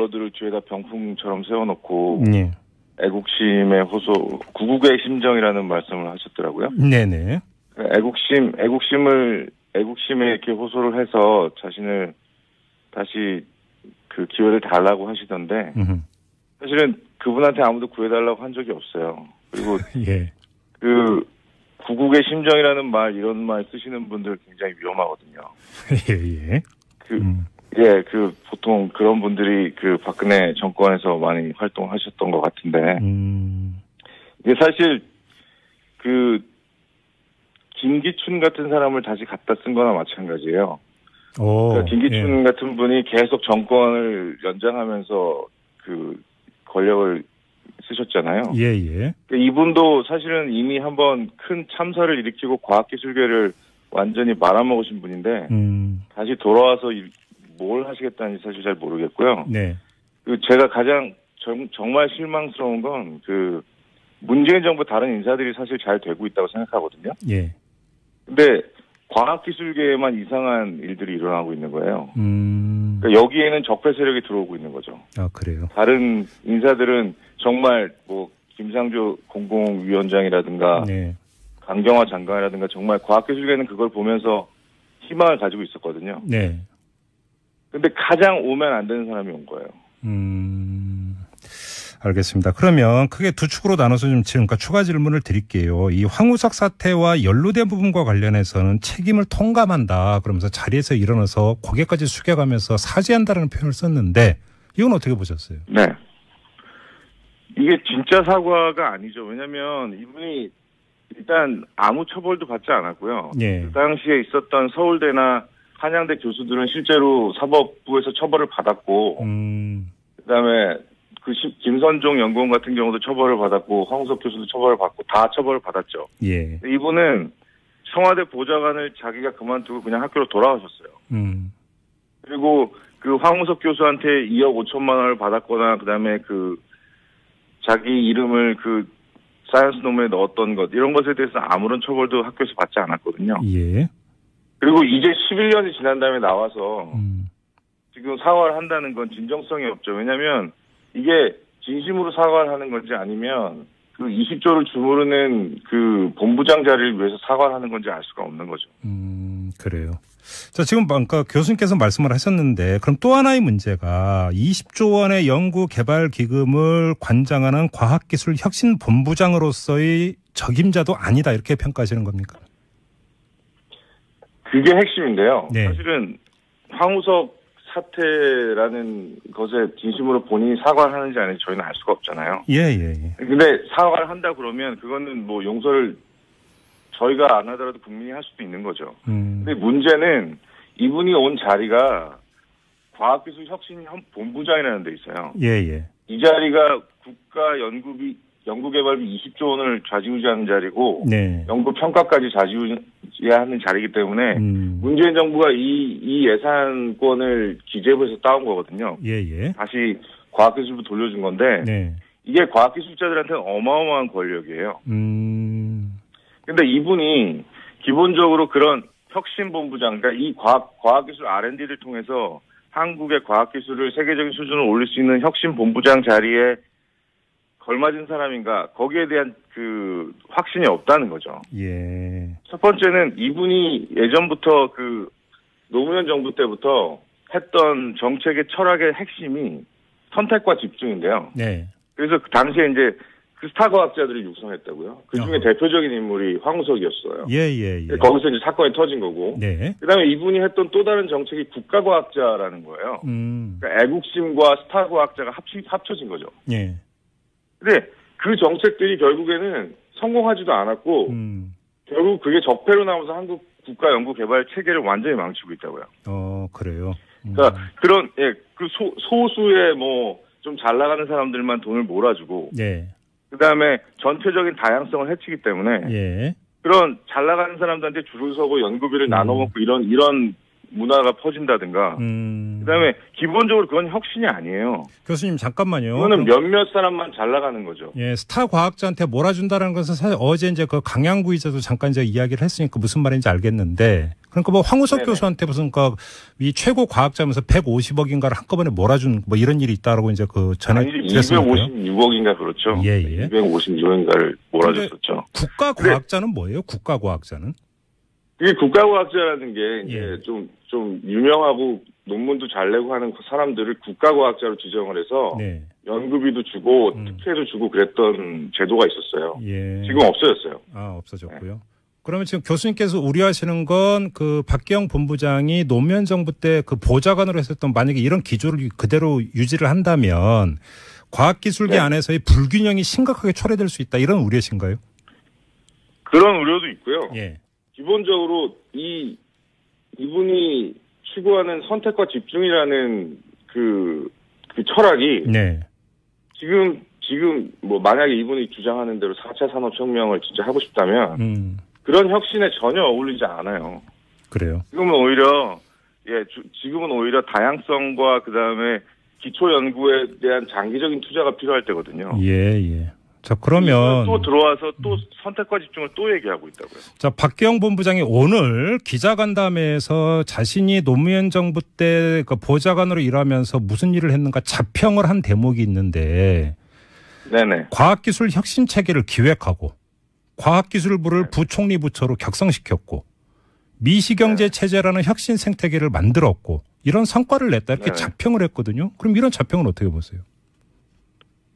블러드를 뒤에다 병풍처럼 세워놓고 예. 애국심의 호소, 구국의 심정이라는 말씀을 하셨더라고요. 네네. 애국심, 애국심을 애국심에 이렇게 호소를 해서 자신을 다시 그 기회를 달라고 하시던데 음흠. 사실은 그분한테 아무도 구해달라고 한 적이 없어요. 그리고 예. 그 구국의 심정이라는 말 이런 말 쓰시는 분들 굉장히 위험하거든요. 예, 예. 그 음. 예, 그 보통 그런 분들이 그 박근혜 정권에서 많이 활동하셨던 것 같은데 음. 이게 사실 그 김기춘 같은 사람을 다시 갖다 쓴 거나 마찬가지예요. 오. 그러니까 김기춘 예. 같은 분이 계속 정권을 연장하면서 그 권력을 쓰셨잖아요. 예, 예. 그러니까 이분도 사실은 이미 한번 큰 참사를 일으키고 과학기술계를 완전히 말아먹으신 분인데 음. 다시 돌아와서 이- 뭘 하시겠다는지 사실 잘 모르겠고요. 네. 그 제가 가장 정, 정말 실망스러운 건 그 문재인 정부 다른 인사들이 사실 잘 되고 있다고 생각하거든요. 예. 근데 과학기술계에만 이상한 일들이 일어나고 있는 거예요. 음. 그러니까 여기에는 적폐 세력이 들어오고 있는 거죠. 아, 그래요. 다른 인사들은 정말 뭐 김상조 공공위원장이라든가 네. 강경화 장관이라든가 정말 과학기술계는 그걸 보면서 희망을 가지고 있었거든요. 네. 근데 가장 오면 안 되는 사람이 온 거예요. 음. 알겠습니다. 그러면 크게 두 축으로 나눠서 좀 지금까 추가 질문을 드릴게요. 이 황우석 사태와 연루된 부분과 관련해서는 책임을 통감한다. 그러면서 자리에서 일어나서 고개까지 숙여가면서 사죄한다는 표현을 썼는데 이건 어떻게 보셨어요? 네. 이게 진짜 사과가 아니죠. 왜냐면 이분이 일단 아무 처벌도 받지 않았고요. 예. 그 당시에 있었던 서울대나 한양대 교수들은 실제로 사법부에서 처벌을 받았고, 음. 그다음에 그 시- 김선종 연구원 같은 경우도 처벌을 받았고, 황우석 교수도 처벌을 받고 다 처벌을 받았죠. 예. 이분은 청와대 보좌관을 자기가 그만두고 그냥 학교로 돌아가셨어요. 음. 그리고 그 황우석 교수한테 2억 5천만 원을 받았거나 그다음에 그 자기 이름을 그 사이언스 논문에 넣었던 것 이런 것에 대해서 아무런 처벌도 학교에서 받지 않았거든요. 예. 그리고 이제 11년이 지난 다음에 나와서 음. 지금 사과를 한다는 건 진정성이 없죠. 왜냐하면 이게 진심으로 사과를 하는 건지 아니면 그 20조를 주무르는 그 본부장 자리를 위해서 사과를 하는 건지 알 수가 없는 거죠. 음, 그래요. 자, 지금 아까 교수님께서 말씀을 하셨는데, 그럼 또 하나의 문제가 20조 원의 연구 개발 기금을 관장하는 과학기술 혁신 본부장으로서의 적임자도 아니다 이렇게 평가하시는 겁니까? 그게 핵심인데요. 네. 사실은 황우석 사태라는 것에 진심으로 본인이 사과를 하는지 아닌지 저희는 알 수가 없잖아요. 예, 예, 예. 근데 사과를 한다 그러면 그거는 뭐 용서를 저희가 안 하더라도 국민이 할 수도 있는 거죠. 음, 근데 문제는 이분이 온 자리가 과학기술 혁신 본부장이라는 데 있어요. 예, 예. 이 자리가 국가 연구비 연구개발비 20조 원을 좌지우지하는 자리고 네. 연구 평가까지 좌지우지하는 자리이기 때문에 음, 문재인 정부가 이, 이 예산권을 기재부에서 따온 거거든요. 예, 예. 다시 과학기술부 돌려준 건데 네. 이게 과학기술자들한테는 어마어마한 권력이에요. 음, 근데 이분이 기본적으로 그런 혁신본부장, 그러니까 이 과학, 과학기술 R&D를 통해서 한국의 과학기술을 세계적인 수준으로 올릴 수 있는 혁신본부장 자리에 걸맞은 사람인가, 거기에 대한 그 확신이 없다는 거죠. 예. 첫 번째는 이분이 예전부터 그 노무현 정부 때부터 했던 정책의 철학의 핵심이 선택과 집중인데요. 네. 그래서 그 당시에 이제 그 스타 과학자들을 육성했다고요. 그 중에 어허. 대표적인 인물이 황우석이었어요. 예, 예, 예. 거기서 이제 사건이 터진 거고. 네. 그 다음에 이분이 했던 또 다른 정책이 국가과학자라는 거예요. 음, 그러니까 애국심과 스타 과학자가 합치, 합쳐진 거죠. 예. 근데 그 정책들이 결국에는 성공하지도 않았고 음, 결국 그게 적폐로 나오면서 한국 국가 연구 개발 체계를 완전히 망치고 있다고요. 어, 그래요. 음, 그러니까 그런 예, 그 소, 소수의 뭐 좀 잘 나가는 사람들만 돈을 몰아주고 예, 그다음에 전체적인 다양성을 해치기 때문에 예. 그런 잘 나가는 사람들한테 줄을 서고 연구비를 음. 나눠 먹고 이런 이런 문화가 퍼진다든가. 음. 그다음에 기본적으로 그건 혁신이 아니에요. 교수님 잠깐만요. 그거는 몇몇 사람만 잘 나가는 거죠. 예, 스타 과학자한테 몰아준다는 것은 사실 어제 이제 그 강양구 이자도 잠깐 이제 이야기를 했으니까 무슨 말인지 알겠는데 그러니까 뭐 황우석 네네. 교수한테 무슨 그이 최고 과학자면서 150억인가를 한꺼번에 몰아준 뭐 이런 일이 있다라고 이제 그 전에 아니, 들었으니까요. 256억인가 그렇죠. 예, 예. 256억인가를 몰아줬었죠. 국가 과학자는 뭐예요? 국가 과학자는? 이게 국가과학자라는 게 이제 예. 좀, 좀 유명하고 논문도 잘 내고 하는 사람들을 국가과학자로 지정을 해서 네. 연구비도 주고 음. 특혜도 주고 그랬던 제도가 있었어요. 예. 지금 없어졌어요. 아, 없어졌고요. 그러면 지금 교수님께서 우려하시는 건 그 박기영 본부장이 노무현 정부 때 그 보좌관으로 했었던 만약에 이런 기조를 그대로 유지를 한다면 과학기술계 네. 안에서의 불균형이 심각하게 초래될 수 있다 이런 우려신가요? 그런 우려도 있고요. 예. 기본적으로 이 이분이 추구하는 선택과 집중이라는 그, 그 철학이 네. 지금 지금 뭐 만약에 이분이 주장하는 대로 4차 산업혁명을 진짜 하고 싶다면 음. 그런 혁신에 전혀 어울리지 않아요. 그래요. 지금은 오히려 예 주- 지금은 오히려 다양성과 그 다음에 기초 연구에 대한 장기적인 투자가 필요할 때거든요. 예, 예. 자, 그러면 또 들어와서 또 선택과 집중을 또 얘기하고 있다고요. 자, 박기영 본부장이 오늘 기자간담회에서 자신이 노무현 정부 때 그 보좌관으로 일하면서 무슨 일을 했는가 자평을 한 대목이 있는데 네네. 과학기술 혁신 체계를 기획하고 과학기술부를 부총리 부처로 격상시켰고 미시경제 체제라는 혁신 생태계를 만들었고 이런 성과를 냈다 이렇게 네네. 자평을 했거든요. 그럼 이런 자평은 어떻게 보세요?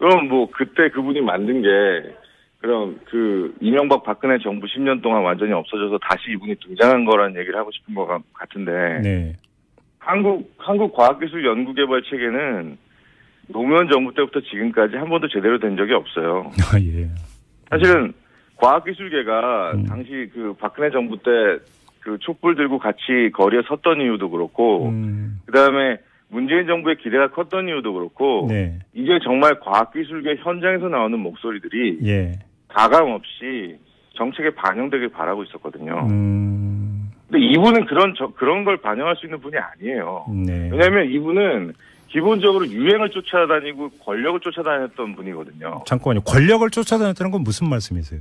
그럼 뭐 그때 그분이 만든 게 그럼 그 이명박 박근혜 정부 10년 동안 완전히 없어져서 다시 이분이 등장한 거라는 얘기를 하고 싶은 것 같- 같은데 네. 한국 한국 과학기술 연구개발 체계는 노무현 정부 때부터 지금까지 한 번도 제대로 된 적이 없어요. 아, 예. 사실은 과학기술계가 음. 당시 그 박근혜 정부 때 그 촛불 들고 같이 거리에 섰던 이유도 그렇고 음, 그 다음에 문재인 정부의 기대가 컸던 이유도 그렇고 네. 이제 정말 과학기술계 현장에서 나오는 목소리들이 예. 가감 없이 정책에 반영되길 바라고 있었거든요. 음, 근데 이분은 그런 저- 그런 걸 반영할 수 있는 분이 아니에요. 네. 왜냐하면 이분은 기본적으로 유행을 쫓아다니고 권력을 쫓아다녔던 분이거든요. 잠깐만요. 권력을 쫓아다녔다는 건 무슨 말씀이세요?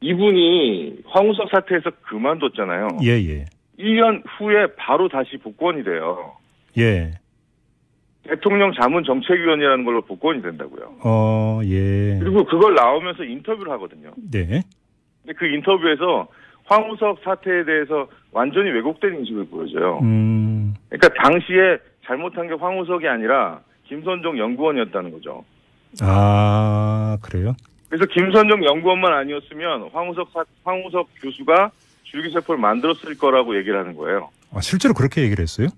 이분이 황우석 사태에서 그만뒀잖아요. 예, 예. 1년 후에 바로 다시 복권이 돼요. 예. 대통령 자문 정책위원이라는 걸로 복권이 된다고요. 어, 예. 그리고 그걸 나오면서 인터뷰를 하거든요. 네. 근데 그 인터뷰에서 황우석 사태에 대해서 완전히 왜곡된 인식을 보여줘요. 음, 그러니까 당시에 잘못한 게 황우석이 아니라 김선종 연구원이었다는 거죠. 아, 그래요? 그래서 김선종 연구원만 아니었으면 황우석 사- 황우석 교수가 줄기세포를 만들었을 거라고 얘기를 하는 거예요. 아, 실제로 그렇게 얘기를 했어요?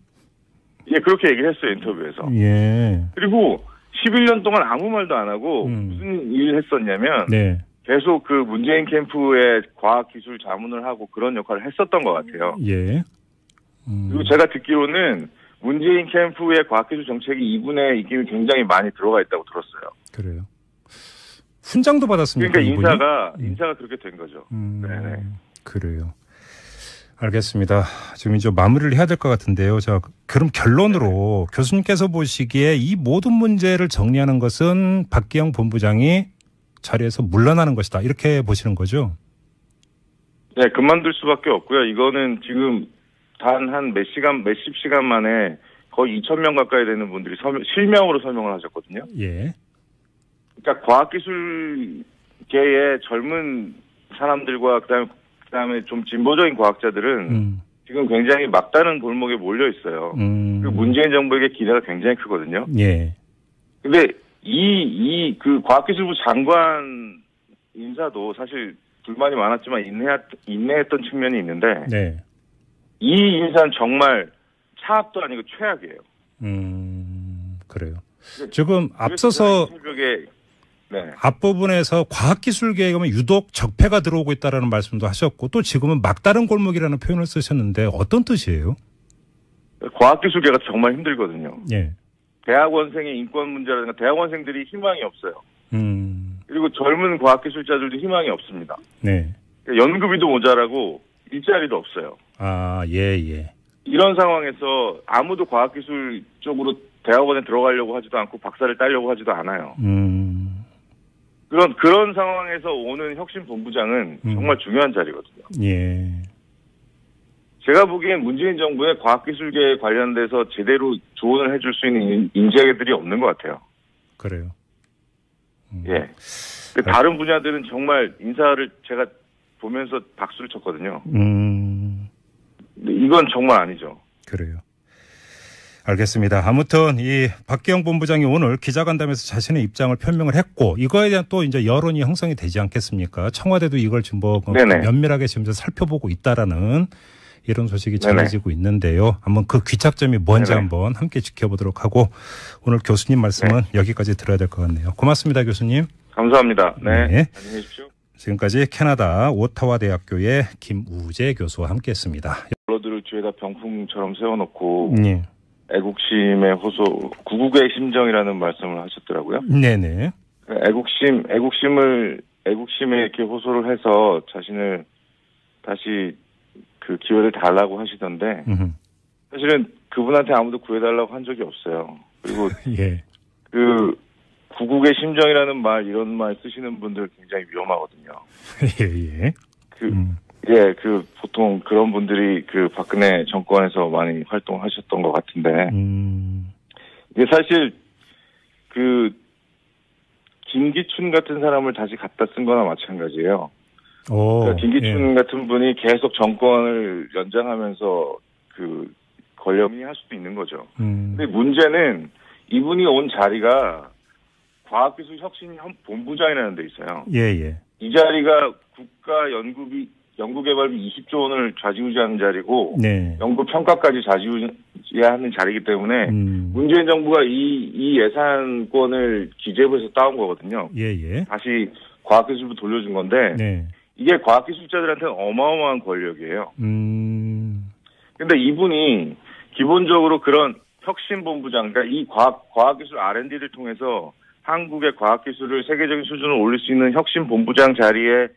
예, 그렇게 얘기를 했어요 인터뷰에서. 예. 그리고 11년 동안 아무 말도 안 하고 음. 무슨 일을 했었냐면 네. 계속 그 문재인 캠프에 과학기술 자문을 하고 그런 역할을 했었던 것 같아요. 예. 음, 그리고 제가 듣기로는 문재인 캠프의 과학기술 정책이 이분의 입김이 굉장히 많이 들어가 있다고 들었어요. 그래요. 훈장도 받았습니까? 그러니까? 인사가 음. 인사가 그렇게 된 거죠. 음, 네네. 그래요. 알겠습니다. 지금 이제 마무리를 해야 될 것 같은데요. 자, 그럼 결론으로 교수님께서 보시기에 이 모든 문제를 정리하는 것은 박기영 본부장이 자리에서 물러나는 것이다. 이렇게 보시는 거죠? 네, 그만둘 수밖에 없고요. 이거는 지금 단 한 몇 시간, 몇십 시간 만에 거의 2천 명 가까이 되는 분들이 서명- 실명으로 설명을 하셨거든요. 예. 그러니까 과학기술계의 젊은 사람들과 그다음에 그다음에 좀 진보적인 과학자들은 음, 지금 굉장히 막다른 골목에 몰려 있어요. 음. 그리고 문재인 정부에게 기대가 굉장히 크거든요. 예. 근데 이 이 그 과학기술부 장관 인사도 사실 불만이 많았지만 인내했, 인내했던 측면이 있는데 네. 이 인사는 정말 차압도 아니고 최악이에요. 음, 그래요. 지금 앞서서 그래서 새벽에 네. 앞부분에서 과학기술계에 가면 유독 적폐가 들어오고 있다라는 말씀도 하셨고 또 지금은 막다른 골목이라는 표현을 쓰셨는데 어떤 뜻이에요? 과학기술계가 정말 힘들거든요. 예. 대학원생의 인권 문제라든가 대학원생들이 희망이 없어요. 음, 그리고 젊은 과학기술자들도 희망이 없습니다. 네. 연구비도 모자라고 일자리도 없어요. 아, 예, 예. 이런 상황에서 아무도 과학기술 쪽으로 대학원에 들어가려고 하지도 않고 박사를 따려고 하지도 않아요. 음. 그런 그런 상황에서 오는 혁신 본부장은 음. 정말 중요한 자리거든요. 예. 제가 보기엔 문재인 정부의 과학기술계에 관련돼서 제대로 조언을 해줄 수 있는 인- 인재들이 없는 것 같아요. 그래요. 음. 예. 그 다른 분야들은 정말 인사를 제가 보면서 박수를 쳤거든요. 음. 근데 이건 정말 아니죠. 그래요. 알겠습니다. 아무튼 이 박기영 본부장이 오늘 기자간담회에서 자신의 입장을 표명을 했고 이거에 대한 또 이제 여론이 형성이 되지 않겠습니까? 청와대도 이걸 지금 뭐 네네. 면밀하게 지금 살펴보고 있다라는 이런 소식이 네네. 전해지고 있는데요. 한번 그 귀착점이 뭔지 네네. 한번 함께 지켜보도록 하고 오늘 교수님 말씀은 여기까지 들어야 될 것 같네요. 고맙습니다, 교수님. 감사합니다. 네. 네. 안녕히 계십시오. 지금까지 캐나다 오타와 대학교의 김우재 교수와 함께했습니다. 언론들을 뒤에다 병풍처럼 세워놓고 네, 애국심의 호소, 구국의 심정이라는 말씀을 하셨더라고요. 네네. 그 애국심, 애국심을 애국심에 이렇게 호소를 해서 자신을 다시 그 기회를 달라고 하시던데 음흠. 사실은 그분한테 아무도 구해달라고 한 적이 없어요. 그리고 예. 그 구국의 심정이라는 말 이런 말 쓰시는 분들 굉장히 위험하거든요. 예, 예. 그 음. 예, 그 보통 그런 분들이 그 박근혜 정권에서 많이 활동하셨던 것 같은데 음. 이게 사실 그 김기춘 같은 사람을 다시 갖다 쓴 거나 마찬가지예요. 오, 그러니까 김기춘 예. 같은 분이 계속 정권을 연장하면서 그 권력이 할 수도 있는 거죠. 음. 근데 문제는 이분이 온 자리가 과학기술혁신본부장이라는 데 있어요. 예, 예. 이 자리가 국가연구비 연구개발비 20조 원을 좌지우지하는 자리고 네. 연구 평가까지 좌지우지하는 자리이기 때문에 음. 문재인 정부가 이, 이 예산권을 기재부에서 따온 거거든요. 예, 예. 다시 과학기술부 돌려준 건데 네. 이게 과학기술자들한테는 어마어마한 권력이에요. 음. 근데 이분이 기본적으로 그런 혁신본부장, 그러니까 이 과학, 과학기술 R&D를 통해서 한국의 과학기술을 세계적인 수준을 올릴 수 있는 혁신본부장 자리에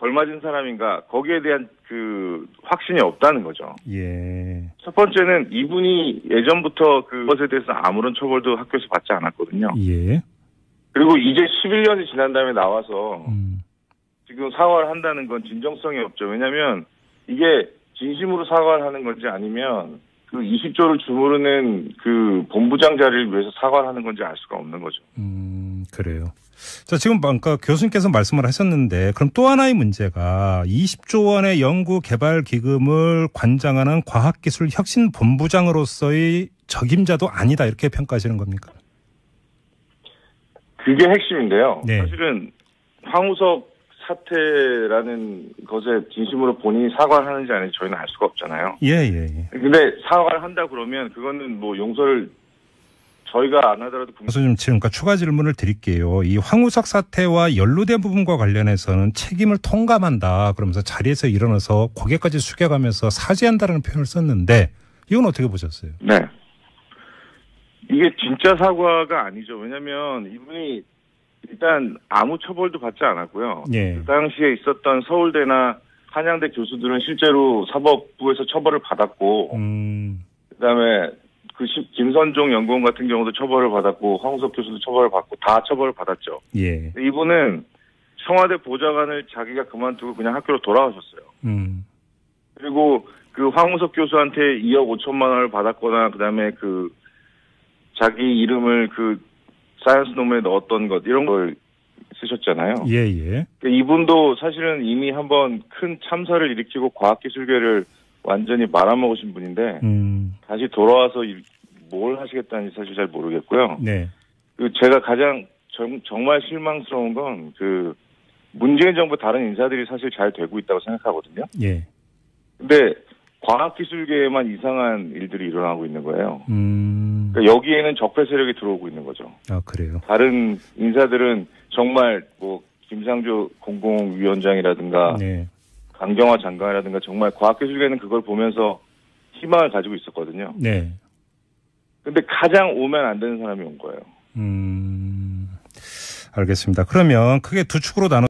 걸맞은 사람인가, 거기에 대한 그 확신이 없다는 거죠. 예. 첫 번째는 이분이 예전부터 그것에 대해서 아무런 처벌도 학교에서 받지 않았거든요. 예. 그리고 이제 11년이 지난 다음에 나와서 음. 지금 사과를 한다는 건 진정성이 없죠. 왜냐하면 이게 진심으로 사과를 하는 건지 아니면 그 20조를 주무르는 그 본부장 자리를 위해서 사과를 하는 건지 알 수가 없는 거죠. 음, 그래요. 자, 지금 아까 교수님께서 말씀을 하셨는데, 그럼 또 하나의 문제가 20조 원의 연구 개발 기금을 관장하는 과학기술 혁신 본부장으로서의 적임자도 아니다 이렇게 평가하시는 겁니까? 그게 핵심인데요. 네. 사실은 황우석 사태라는 것에 진심으로 본인이 사과를 하는지 아닌지 저희는 알 수가 없잖아요. 예, 예, 예. 근데 사과를 한다 그러면 그거는 뭐 용서를 저희가 안 하더라도 좀 지금 그러니까 추가 질문을 드릴게요. 이 황우석 사태와 연루된 부분과 관련해서는 책임을 통감한다. 그러면서 자리에서 일어나서 고개까지 숙여가면서 사죄한다라는 표현을 썼는데 이건 어떻게 보셨어요? 네. 이게 진짜 사과가 아니죠. 왜냐면 이분이 일단 아무 처벌도 받지 않았고요. 예. 그 당시에 있었던 서울대나 한양대 교수들은 실제로 사법부에서 처벌을 받았고, 음, 그다음에 그 시- 김선종 연구원 같은 경우도 처벌을 받았고, 황우석 교수도 처벌을 받고 다 처벌을 받았죠. 예. 이분은 청와대 보좌관을 자기가 그만두고 그냥 학교로 돌아가셨어요. 음, 그리고 그 황우석 교수한테 2억 5천만 원을 받았거나 그다음에 그 자기 이름을 그 사이언스 논문에 넣었던 것 이런 걸 쓰셨잖아요. 예, 예. 그러니까 이분도 사실은 이미 한번 큰 참사를 일으키고 과학기술계를 완전히 말아먹으신 분인데 음, 다시 돌아와서 이- 뭘 하시겠다는지 사실 잘 모르겠고요. 네. 그 제가 가장 정, 정말 실망스러운 건 그 문재인 정부 다른 인사들이 사실 잘 되고 있다고 생각하거든요. 예. 근데 과학기술계에만 이상한 일들이 일어나고 있는 거예요. 음, 그러니까 여기에는 적폐 세력이 들어오고 있는 거죠. 아, 그래요. 다른 인사들은 정말 뭐 김상조 공공위원장이라든가 네. 강경화 장관이라든가 정말 과학기술계는 그걸 보면서 희망을 가지고 있었거든요. 네. 근데 가장 오면 안 되는 사람이 온 거예요. 음, 알겠습니다. 그러면 크게 두 축으로 나눠